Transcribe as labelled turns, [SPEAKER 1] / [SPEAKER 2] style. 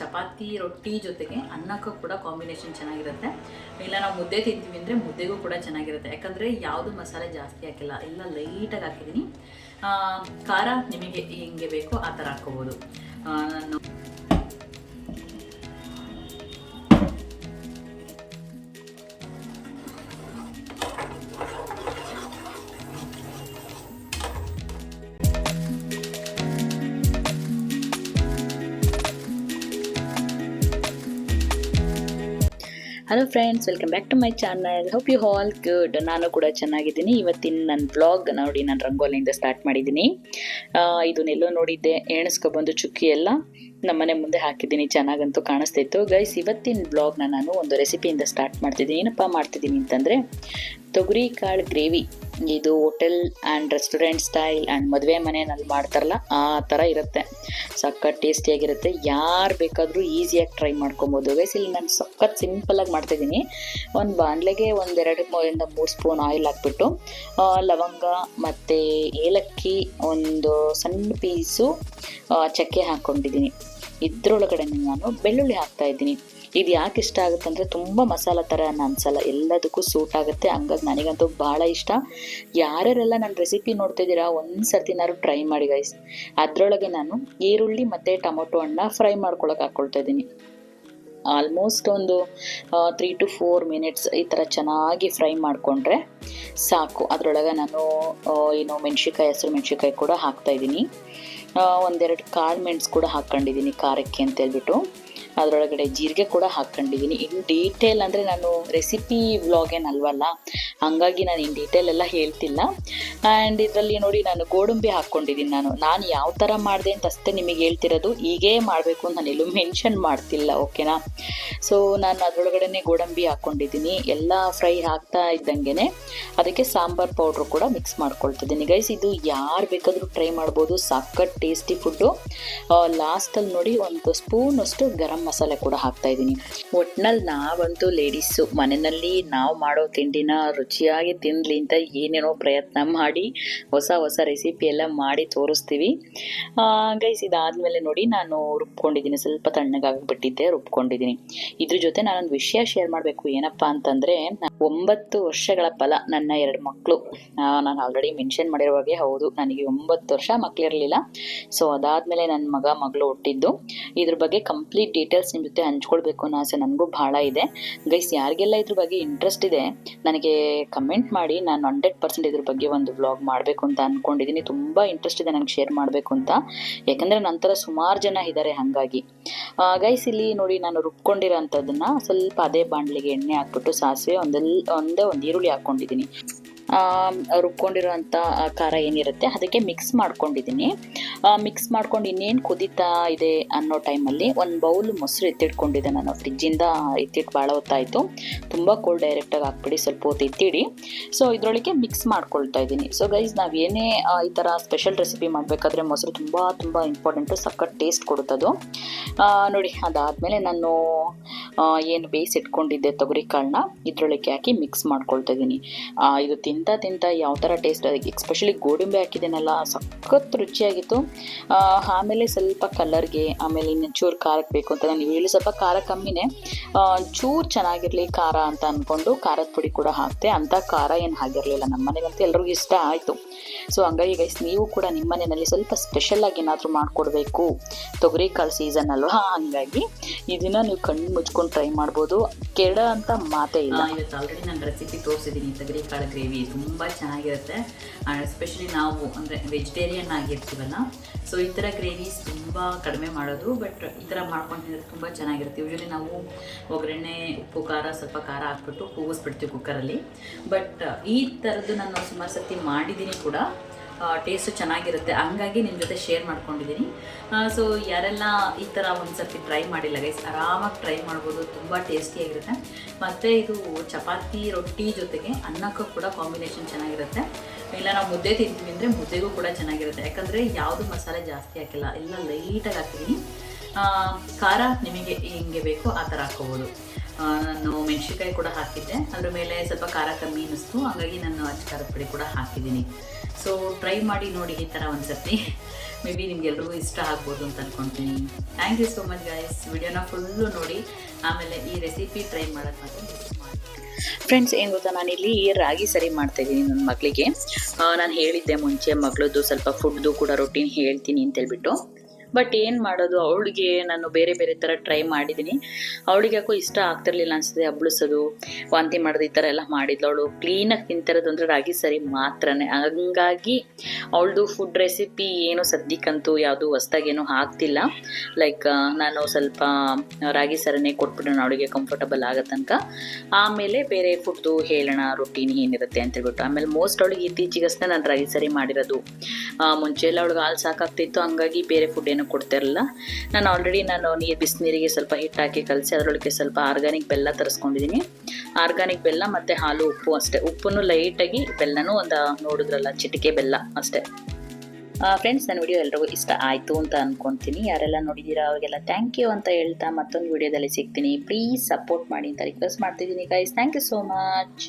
[SPEAKER 1] ಚಪಾತಿ, ರೊಟ್ಟಿ ಜೊತೆಗೆ ಅನ್ನಕ್ಕೂ ಕೂಡ ಕಾಂಬಿನೇಷನ್ ಚೆನ್ನಾಗಿರುತ್ತೆ. ಇಲ್ಲ, ನಾವು ಮುದ್ದೆ ತಿಂತೀವಿ ಅಂದರೆ ಮುದ್ದೆಗೂ ಕೂಡ ಚೆನ್ನಾಗಿರುತ್ತೆ. ಯಾಕಂದರೆ ಯಾವುದು ಮಸಾಲೆ ಜಾಸ್ತಿ ಹಾಕಿಲ್ಲ. ಎಲ್ಲ ಲೈಟಾಗಿ ಹಾಕಿದ್ದೀನಿ ಖಾರ ನಿಮಗೆ ಹೆಂಗೆ ಬೇಕೋ ಆ ಥರ ಹಾಕ್ಕೋಬೋದು. Hello friends welcome back to my channel hope you all good ನಾನು ಕೂಡ ಚೆನ್ನಾಗಿದ್ದೀನಿ. ಇವತ್ತಿನ ನನ್ನ ಬ್ಲಾಗ್ ನೋಡಿ ನಾನು ರಂಗೋಲಿಯಿಂದ ಸ್ಟಾರ್ಟ್ ಮಾಡಿದ್ದೀನಿ. ಇದನ್ನೆಲ್ಲೋ ನೋಡಿದ್ದೆ, ಎಣಿಸ್ಕೊಬಂದು ಚುಕ್ಕಿ ಎಲ್ಲ ನಮ್ಮನೆ ಮುಂದೆ ಹಾಕಿದ್ದೀನಿ. ಚೆನ್ನಾಗಂತೂ ಕಾಣಿಸ್ತಿತ್ತು. ಗೈಸ್ ಇವತ್ತಿನ ಬ್ಲಾಗ್ನ ನಾನು ಒಂದು ರೆಸಿಪಿಯಿಂದ ಸ್ಟಾರ್ಟ್ ಮಾಡ್ತಿದ್ದೀನಿ. ಏನಪ್ಪ ಮಾಡ್ತಿದ್ದೀನಿ ಅಂತಂದರೆ ತೊಗರಿ ಕಾಳು ಗ್ರೇವಿ ಇದು hotel and restaurant style and ಮದುವೆ ಮನೆಯಲ್ಲಿ ಮಾಡ್ತಾರಲ್ಲ, ಆ ಥರ ಇರುತ್ತೆ. ಸಖತ್ ಟೇಸ್ಟಿಯಾಗಿರುತ್ತೆ ಯಾರು ಬೇಕಾದರೂ ಈಸಿಯಾಗಿ ಟ್ರೈ ಮಾಡ್ಕೊಬೋದು. ಗೈಸ್ ಇಲ್ಲಿ ನಾನು ಸಖತ್ ಮಾಡ್ತಾ ಮಾಡ್ತಿದ್ದೀನಿ. ಒಂದು ಬಾಣಲೆಗೆ ಒಂದೆರಡು ಮೂರಿಂದ ಮೂರು ಸ್ಪೂನ್ ಆಯಿಲ್ ಹಾಕ್ಬಿಟ್ಟು ಲವಂಗ ಮತ್ತು ಏಲಕ್ಕಿ ಒಂದು ಸಣ್ಣ ಪೀಸು ಚಕ್ಕೆ ಹಾಕ್ಕೊಂಡಿದ್ದೀನಿ ಇದ್ರೊಳಗಡೆ ನಾನು ಬೆಳ್ಳುಳ್ಳಿ ಹಾಕ್ತಾ ಇದ್ದೀನಿ. ಇದು ಯಾಕೆ ಇಷ್ಟ ಆಗುತ್ತೆ ಅಂದರೆ ತುಂಬ ಮಸಾಲ ಥರ ಅನ್ಸಲ್ಲ. ಎಲ್ಲದಕ್ಕೂ ಸೂಟ್ ಆಗುತ್ತೆ. ಹಂಗಾಗಿ ನನಗಂತೂ ಭಾಳ ಇಷ್ಟ. ಯಾರ್ಯಾರೆಲ್ಲ ನನ್ನ ರೆಸಿಪಿ ನೋಡ್ತಿದ್ದೀರಾ ಒಂದು ಸರ್ತಿನಾದ್ರು ಟ್ರೈ ಮಾಡಿ ಗೈಸ್ ಅದರೊಳಗೆ ನಾನು ಈರುಳ್ಳಿ ಮತ್ತು ಟೊಮೊಟೊ ಹಣ್ಣ ಫ್ರೈ ಮಾಡ್ಕೊಳಕ್ಕೆ ಹಾಕ್ಕೊಳ್ತಾ ಇದ್ದೀನಿ. ಆಲ್ಮೋಸ್ಟ್ ಒಂದು ತ್ರೀ ಟು ಫೋರ್ ಮಿನಿಟ್ಸ್ ಈ ಥರ ಚೆನ್ನಾಗಿ ಫ್ರೈ ಮಾಡಿಕೊಂಡ್ರೆ ಸಾಕು. ಅದರೊಳಗೆ ನಾನು ಏನು ಮೆಣ್ಸಿಕಾಯಿ ಹಸಿರು ಮೆಣ್ಸಿಕಾಯಿ ಕೂಡ ಹಾಕ್ತಾಯಿದ್ದೀನಿ ಒಂದೆರಡು ಕಾಳು ಮೆಣಸು ಕೂಡ ಹಾಕ್ಕೊಂಡಿದ್ದೀನಿ ಖಾರಕ್ಕೆ ಅಂತ ಹೇಳ್ಬಿಟ್ಟು. ಅದರೊಳಗಡೆ ಜೀರಿಗೆ ಕೂಡ ಹಾಕ್ಕೊಂಡಿದ್ದೀನಿ ಇನ್ ಡೀಟೇಲ್ ಅಂದರೆ ನಾನು ರೆಸಿಪಿ ವ್ಲಾಗ್ ಏನಲ್ವಲ್ಲ, ಹಾಗಾಗಿ ನಾನು ಇನ್ ಡೀಟೇಲ್ ಎಲ್ಲ ಹೇಳ್ತಿಲ್ಲ. ಆ್ಯಂಡ್ ಇದರಲ್ಲಿ ನೋಡಿ ನಾನು ಗೋಡಂಬಿ ಹಾಕ್ಕೊಂಡಿದ್ದೀನಿ ನಾನು. ನಾನು ಯಾವ ಥರ ಮಾಡಿದೆ ಅಂತ ಅಷ್ಟೇ ನಿಮಗೆ ಹೇಳ್ತಿರೋದು. ಹೀಗೇ ಮಾಡಬೇಕು ಅಂತ ನಾನು ಎಲ್ಲೂ ಮೆನ್ಷನ್ ಮಾಡ್ತಿಲ್ಲ ಓಕೆನಾ ಸೊ ನಾನು ಅದರೊಳಗಡೆ ಗೋಡಂಬಿ ಹಾಕ್ಕೊಂಡಿದ್ದೀನಿ. ಎಲ್ಲ ಫ್ರೈ ಹಾಕ್ತಾ ಇದ್ದಂಗೆ ಅದಕ್ಕೆ ಸಾಂಬಾರ್ ಪೌಡ್ರು ಕೂಡ ಮಿಕ್ಸ್ ಮಾಡ್ಕೊಳ್ತಿದ್ದೀನಿ. ಗೈಸ್ ಇದು ಯಾರು ಬೇಕಾದರೂ ಟ್ರೈ ಮಾಡ್ಬೋದು. ಸಖತ್ ಟೇಸ್ಟಿ ಫುಡ್ಡು ಲಾಸ್ಟಲ್ಲಿ ನೋಡಿ ಒಂದು ಸ್ಪೂನ್ ಅಷ್ಟು ಗರಂ ಮಸಾಲೆ ಕೂಡ ಹಾಕ್ತಾ ಇದ್ದೀನಿ. ಒಟ್ನಲ್ಲಿ ನಾವಂತೂ ಲೇಡೀಸು ಮನೆಯಲ್ಲಿ ನಾವು ಮಾಡೋ ತಿಂಡಿನ ರುಚಿಯಾಗಿ ತಿನ್ನಲಿ ಅಂತ ಏನೇನೋ ಪ್ರಯತ್ನ ಮಾಡಿ ಹೊಸ ಹೊಸ ರೆಸಿಪಿ ಎಲ್ಲ ಮಾಡಿ ತೋರಿಸ್ತೀವಿ. ಗೈಸ್ ಇದಾದಮೇಲೆ ನೋಡಿ ನಾನು ರುಬ್ಕೊಂಡಿದ್ದೀನಿ. ಸ್ವಲ್ಪ ತಣ್ಣಗಾಗಿಬಿಟ್ಟಿದ್ದೆ, ರುಬ್ಕೊಂಡಿದ್ದೀನಿ. ಇದ್ರ ಜೊತೆ ನಾನೊಂದು ವಿಷಯ ಶೇರ್ ಮಾಡಬೇಕು. ಏನಪ್ಪ ಅಂತಂದರೆ ಒಂಬತ್ತು ವರ್ಷಗಳ ಫಲ ನನ್ನ ಎರಡು ಮಕ್ಕಳು ನಾನು ಆಲ್ರೆಡಿ ಮೆನ್ಷನ್ ಮಾಡಿರೋ ಹಾಗೆ ಹೌದು, ನನಗೆ ಒಂಬತ್ತು ವರ್ಷ ಮಕ್ಕಳಿರಲಿಲ್ಲ ಸೊ ಅದಾದಮೇಲೆ ನನ್ನ ಮಗ ಮಗಳು ಹುಟ್ಟಿದ್ದು. ಇದ್ರ ಬಗ್ಗೆ ಕಂಪ್ಲೀಟ್ ಡೀಟೇಲ್ಸ್ ನಿಮ್ಮ ಜೊತೆ ಹಂಚ್ಕೊಳ್ಬೇಕು ಅನ್ನೋ ಆಸೆ ನನಗೂ ಭಾಳ ಇದೆ. ಗೈಸ್ ಯಾರಿಗೆಲ್ಲ ಇದ್ರ ಬಗ್ಗೆ ಇಂಟ್ರೆಸ್ಟ್ ಇದೆ, ನನಗೆ ಕಮೆಂಟ್ ಮಾಡಿ, ನಾನು ಹಂಡ್ರೆಡ್ ಪರ್ಸೆಂಟ್ ಇದ್ರ ಬಗ್ಗೆ ಒಂದು ವ್ಲಾಗ್ ಮಾಡಬೇಕು ಅಂತ ಅಂದ್ಕೊಂಡಿದ್ದೀನಿ ತುಂಬ ಇಂಟ್ರೆಸ್ಟ್ ಇದೆ ನನಗೆ ಶೇರ್ ಮಾಡಬೇಕು ಅಂತ. ಯಾಕಂದರೆ ನಂತರ ಸುಮಾರು ಜನ ಇದ್ದಾರೆ ಹಾಗಾಗಿ. ಗೈಸ್ ಇಲ್ಲಿ ನೋಡಿ ನಾನು ರುಬ್ಕೊಂಡಿರೋ ಸ್ವಲ್ಪ ಅದೇ ಬಾಣಲಿಗೆ ಎಣ್ಣೆ ಹಾಕ್ಬಿಟ್ಟು ಸಾಸಿವೆ ಒಂದೆಲ್ಲ ಒಂದೇ ಒಂದು ಈರುಳ್ಳಿ ಹಾಕ್ಕೊಂಡಿದ್ದೀನಿ ರುಬ್ಕೊಂಡಿರೋಂಥ ಖಾರ ಏನಿರುತ್ತೆ, ಅದಕ್ಕೆ ಮಿಕ್ಸ್ ಮಾಡ್ಕೊಂಡಿದ್ದೀನಿ. ಮಿಕ್ಸ್ ಮಾಡ್ಕೊಂಡು ಇನ್ನೇನು ಕುದೀತಾ ಇದೆ ಅನ್ನೋ ಟೈಮಲ್ಲಿ ಒಂದು ಬೌಲ್ ಮೊಸರು ಎತ್ತಿಟ್ಕೊಂಡಿದ್ದೆ ನಾನು. ಫ್ರಿಜ್ಜಿಂದ ಎತ್ತಿಟ್ಟು ಭಾಳ ಹೊತ್ತಾಯಿತು. ತುಂಬ ಕೋಲ್ಡ್ ಡೈರೆಕ್ಟಾಗಿ ಹಾಕ್ಬಿಡಿ, ಸ್ವಲ್ಪ ಹೊತ್ತು ಎತ್ತಿಡಿ. ಸೊ ಇದರೊಳಗೆ ಮಿಕ್ಸ್ ಮಾಡ್ಕೊಳ್ತಾ ಇದ್ದೀನಿ. ಸೊ ಗೈಸ್ ನಾವು ಏನೇ ಈ ಥರ ಸ್ಪೆಷಲ್ ರೆಸಿಪಿ ಮಾಡಬೇಕಾದ್ರೆ ಮೊಸರು ತುಂಬ ತುಂಬ ಇಂಪಾರ್ಟೆಂಟು ಸಖತ್ ಟೇಸ್ಟ್ ಕೊಡುತ್ತದು. ನೋಡಿ, ಅದಾದಮೇಲೆ ನಾನು ಏನು ಬೇಯಿಸಿಟ್ಕೊಂಡಿದ್ದೆ, ತೊಗರಿ ಕಾಳನ್ನ ಇದರೊಳಗೆ ಹಾಕಿ ಮಿಕ್ಸ್ ಮಾಡ್ಕೊಳ್ತಾ ಇದ್ದೀನಿ. ಇದು ಇದು ತಿಂತ ತಿಂತ, ಯಾವ ಥರ ಟೇಸ್ಟ್ ಎಕ್ಸ್ಪೆಷಲಿ ಗೋಡಂಬಿ ಹಾಕಿದ್ದೇನಲ್ಲ, ಸಖತ್ ರುಚಿಯಾಗಿತ್ತು. ಆಮೇಲೆ ಸ್ವಲ್ಪ ಕಲರ್ಗೆ ಆಮೇಲೆ ಇನ್ನು ಚೂರು ಖಾರಕ್ಕೆ ಬೇಕು ಅಂತ ನಾನು ಹೇಳಿ, ಸ್ವಲ್ಪ ಖಾರ ಕಮ್ಮಿನೇ. ಚೂರು ಚೆನ್ನಾಗಿರಲಿ ಖಾರ ಅಂತ ಅಂದ್ಕೊಂಡು ಖಾರದ ಪುಡಿ ಕೂಡ ಹಾಕ್ತೆ. ಅಂಥ ಖಾರ ಏನು ಆಗಿರಲಿಲ್ಲ ನಮ್ಮ ಮನೆಗಂತೂ ಎಲ್ರಿಗೂ ಇಷ್ಟ ಆಯಿತು. ಸೊ ಹಂಗಾಗಿ ಗೈಸ್ ನೀವು ಕೂಡ ನಿಮ್ಮ ಮನೆಯಲ್ಲಿ ಸ್ವಲ್ಪ ಸ್ಪೆಷಲಾಗಿ ಏನಾದರೂ ಮಾಡಿಕೊಡ್ಬೇಕು. ತೊಗರಿ ಕಾಳು ಸೀಸನ್ ಅಲ್ವಾ? ಹಂಗಾಗಿ ಇದನ್ನ ನೀವು ಕಣ್ಣು ಮುಚ್ಕೊಂಡು ಟ್ರೈ ಮಾಡ್ಬೋದು. ಕೆಡ ಅಂತ ಮಾತೇ ಇಲ್ಲ. ಇವತ್ತು ಆಲ್ರೆಡಿ ನಾನು ರೆಸಿಪಿ ತೋರಿಸಿದ್ದೀನಿ ತೊಗರಿ ಕಾಳು ಗ್ರೇವಿ ತುಂಬ ಚೆನ್ನಾಗಿರುತ್ತೆ. ಎಸ್ಪೆಷಲಿ ನಾವು ಅಂದರೆ ವೆಜಿಟೇರಿಯನ್ ಆಗಿರ್ತೀವಲ್ಲ ಸೊ ಈ ಥರ ಗ್ರೇವೀಸ್ ತುಂಬ ಕಡಿಮೆ ಮಾಡೋದು ಬಟ್ ಈ ಥರ ಮಾಡ್ಕೊಂಡು ತಿಂದರೆ ತುಂಬ ಚೆನ್ನಾಗಿರುತ್ತೆ. ಯೂಶಲಿ ನಾವು ಒಗ್ಗರಣೆ, ಉಪ್ಪು, ಖಾರ, ಸ್ವಲ್ಪ ಖಾರ ಹಾಕ್ಬಿಟ್ಟು ಕೂಗಿಸ್ಬಿಡ್ತೀವಿ ಕುಕ್ಕರಲ್ಲಿ ಬಟ್ ಈ ಥರದ್ದು ನಾನು ಸುಮಾರು ಸರ್ತಿ ಮಾಡಿದ್ದೀನಿ ಕೂಡ. ಟೇಸ್ಟು ಚೆನ್ನಾಗಿರುತ್ತೆ. ಹಂಗಾಗಿ ನಿಮ್ಮ ಜೊತೆ ಶೇರ್ ಮಾಡ್ಕೊಂಡಿದ್ದೀನಿ ಸೊ ಯಾರೆಲ್ಲ ಈ ಥರ ಒಂದು ಸರ್ತಿ ಟ್ರೈ ಮಾಡಿಲ್ಲ ಗೈಸ್ ಆರಾಮಾಗಿ ಟ್ರೈ ಮಾಡ್ಬೋದು. ತುಂಬ ಟೇಸ್ಟಿಯಾಗಿರುತ್ತೆ ಮತ್ತು ಇದು ಚಪಾತಿ ರೊಟ್ಟಿ ಜೊತೆಗೆ ಅನ್ನಕ್ಕೂ ಕೂಡ ಕಾಂಬಿನೇಷನ್ ಚೆನ್ನಾಗಿರುತ್ತೆ. ಇಲ್ಲ, ನಾವು ಮುದ್ದೆ ತಿಂತೀವಿ ಅಂದರೆ ಮುದ್ದೆಗೂ ಕೂಡ ಚೆನ್ನಾಗಿರುತ್ತೆ. ಯಾಕಂದರೆ ಯಾವುದು ಮಸಾಲೆ ಜಾಸ್ತಿ ಹಾಕಿಲ್ಲ. ಎಲ್ಲ ಲೈಟಾಗಿ ಹಾಕ್ತೀನಿ ಖಾರ ನಿಮಗೆ ಹೆಂಗೆ ಬೇಕೋ ಆ ಥರ ಹಾಕ್ಕೋಬೋದು. ನಾನು ಮೆಣಸಿನ್ಕಾಯಿ ಕೂಡ ಹಾಕಿದ್ದೆ. ಅದ್ರ ಮೇಲೆ ಸ್ವಲ್ಪ ಖಾರ ಕಮ್ಮಿ ಅನ್ನಿಸ್ತು. ಹಾಗಾಗಿ ನಾನು ಅಚ್ಚ ಖಾರದ ಪುಡಿ ಕೂಡ ಹಾಕಿದ್ದೀನಿ. ಸೊ ಟ್ರೈ ಮಾಡಿ ನೋಡಿ ಈ ಥರ ಒಂದು ಸರ್ತಿ
[SPEAKER 2] ಮೇ ಬಿ ನಿಮ್ಗೆಲ್ರಿಗೂ ಇಷ್ಟ ಆಗ್ಬೋದು ಅಂತ ಅಂದ್ಕೊಂತೀನಿ thank you so much guys ವಿಡಿಯೋನ ಫುಲ್ಲು ನೋಡಿ. ಆಮೇಲೆ ಈ ರೆಸಿಪಿ ಟ್ರೈ ಮಾಡೋದು ಮಾತ್ರ ಫ್ರೆಂಡ್ಸ್ ಏನು ಗೊತ್ತಾ? ನಾನಿಲ್ಲಿ ರಾಗಿ ಸರಿ ಮಾಡ್ತಾ ಇದ್ದೀನಿ ನನ್ನ ಮಗಳಿಗೆ. ನಾನು ಹೇಳಿದ್ದೆ ಮುಂಚೆ ಮಗಳದ್ದು ಸ್ವಲ್ಪ ಫುಡ್ದು ಕೂಡ ರೊಟೀನ್ ಹೇಳ್ತೀನಿ ಅಂತ ಹೇಳ್ಬಿಟ್ಟು. ಬಟ್ ಏನು ಮಾಡೋದು? ಅವಳಿಗೆ ನಾನು ಬೇರೆ ಬೇರೆ ಥರ ಟ್ರೈ ಮಾಡಿದ್ದೀನಿ ಅವಳಿಗೆ ಯಾಕೋ ಇಷ್ಟ ಆಗ್ತಿರ್ಲಿಲ್ಲ ಅನ್ಸುತ್ತೆ ಹಬ್ಳಿಸೋದು ವಾಂತಿ ಮಾಡೋದು ಈ ಥರ ಎಲ್ಲ ಮಾಡಿದ್ಲು. ಅವಳು ಕ್ಲೀನಾಗಿ ತಿಂತಿರೋದು ಅಂದರೆ ರಾಗಿ ಸರಿ ಮಾತ್ರನೇ. ಹಂಗಾಗಿ ಅವಳದು ಫುಡ್ ರೆಸಿಪಿ ಏನು ಸದ್ಯಕ್ಕಂತೂ ಯಾವುದು ಹೊಸ್ದಾಗೇನು ಆಗ್ತಿಲ್ಲ. ಲೈಕ್ ನಾನು ಸ್ವಲ್ಪ ರಾಗಿ ಸರನೇ ನಾನು ಅವಳಿಗೆ ಕಂಫರ್ಟಬಲ್ ಆಗೋ ತನಕ. ಆಮೇಲೆ ಬೇರೆ ಫುಡ್ದು ಹೇಳೋಣ ರೊಟೀನ್ ಏನಿರುತ್ತೆ ಅಂತ ಹೇಳ್ಬಿಟ್ಟು. ಆಮೇಲೆ ಮೋಸ್ಟ್ ಅವಳಿಗೆ ಇತ್ತೀಚೆಗಷ್ಟೇ ನಾನು ರಾಗಿ ಸರಿ ಮಾಡಿರೋದು. ಮುಂಚೆ ಎಲ್ಲ ಅವಳಿಗೆ ಹಾಲು ಸಾಕಾಗ್ತಿತ್ತು. ಹಂಗಾಗಿ ಬೇರೆ ಫುಡ್ ಏನು ಕೊಡ್ತಿರಲಿಲ್ಲ. ನಾನು ಆಲ್ರೆಡಿ ನಾನು ನೀರು ಬಿಸಿನೀರಿಗೆ ಸ್ವಲ್ಪ ಹಿಟ್ಟು ಹಾಕಿ ಕಲಸಿ ಅದರೊಳಗೆ ಸ್ವಲ್ಪ ಆರ್ಗಾನಿಕ್ ಬೆಲ್ಲ ತರಿಸ್ಕೊಂಡಿದ್ದೀನಿ ಆರ್ಗಾನಿಕ್ ಬೆಲ್ಲ ಮತ್ತು ಹಾಲು, ಉಪ್ಪು ಅಷ್ಟೇ. ಉಪ್ಪನ್ನು ಲೈಟಾಗಿ ಬೆಲ್ಲನೂ ಒಂದು, ನೋಡಿದ್ರಲ್ಲ, ಚಿಟಿಕೆ ಬೆಲ್ಲ ಅಷ್ಟೇ. ಫ್ರೆಂಡ್ಸ್ ನನ್ನ ವಿಡಿಯೋ ಎಲ್ರಿಗೂ ಇಷ್ಟ ಆಯಿತು ಅಂತ ಅಂದ್ಕೊತೀನಿ ಯಾರೆಲ್ಲ ನೋಡಿದ್ದೀರಾ ಅವರಿಗೆಲ್ಲ ಥ್ಯಾಂಕ್ ಯು ಅಂತ ಹೇಳ್ತಾ ಮತ್ತೊಂದು ವಿಡಿಯೋದಲ್ಲಿ ಸಿಗ್ತೀನಿ. ಪ್ಲೀಸ್ ಸಪೋರ್ಟ್ ಮಾಡಿ ಅಂತ ರಿಕ್ವೆಸ್ಟ್ ಮಾಡ್ತಿದ್ದೀನಿ guys thank you so much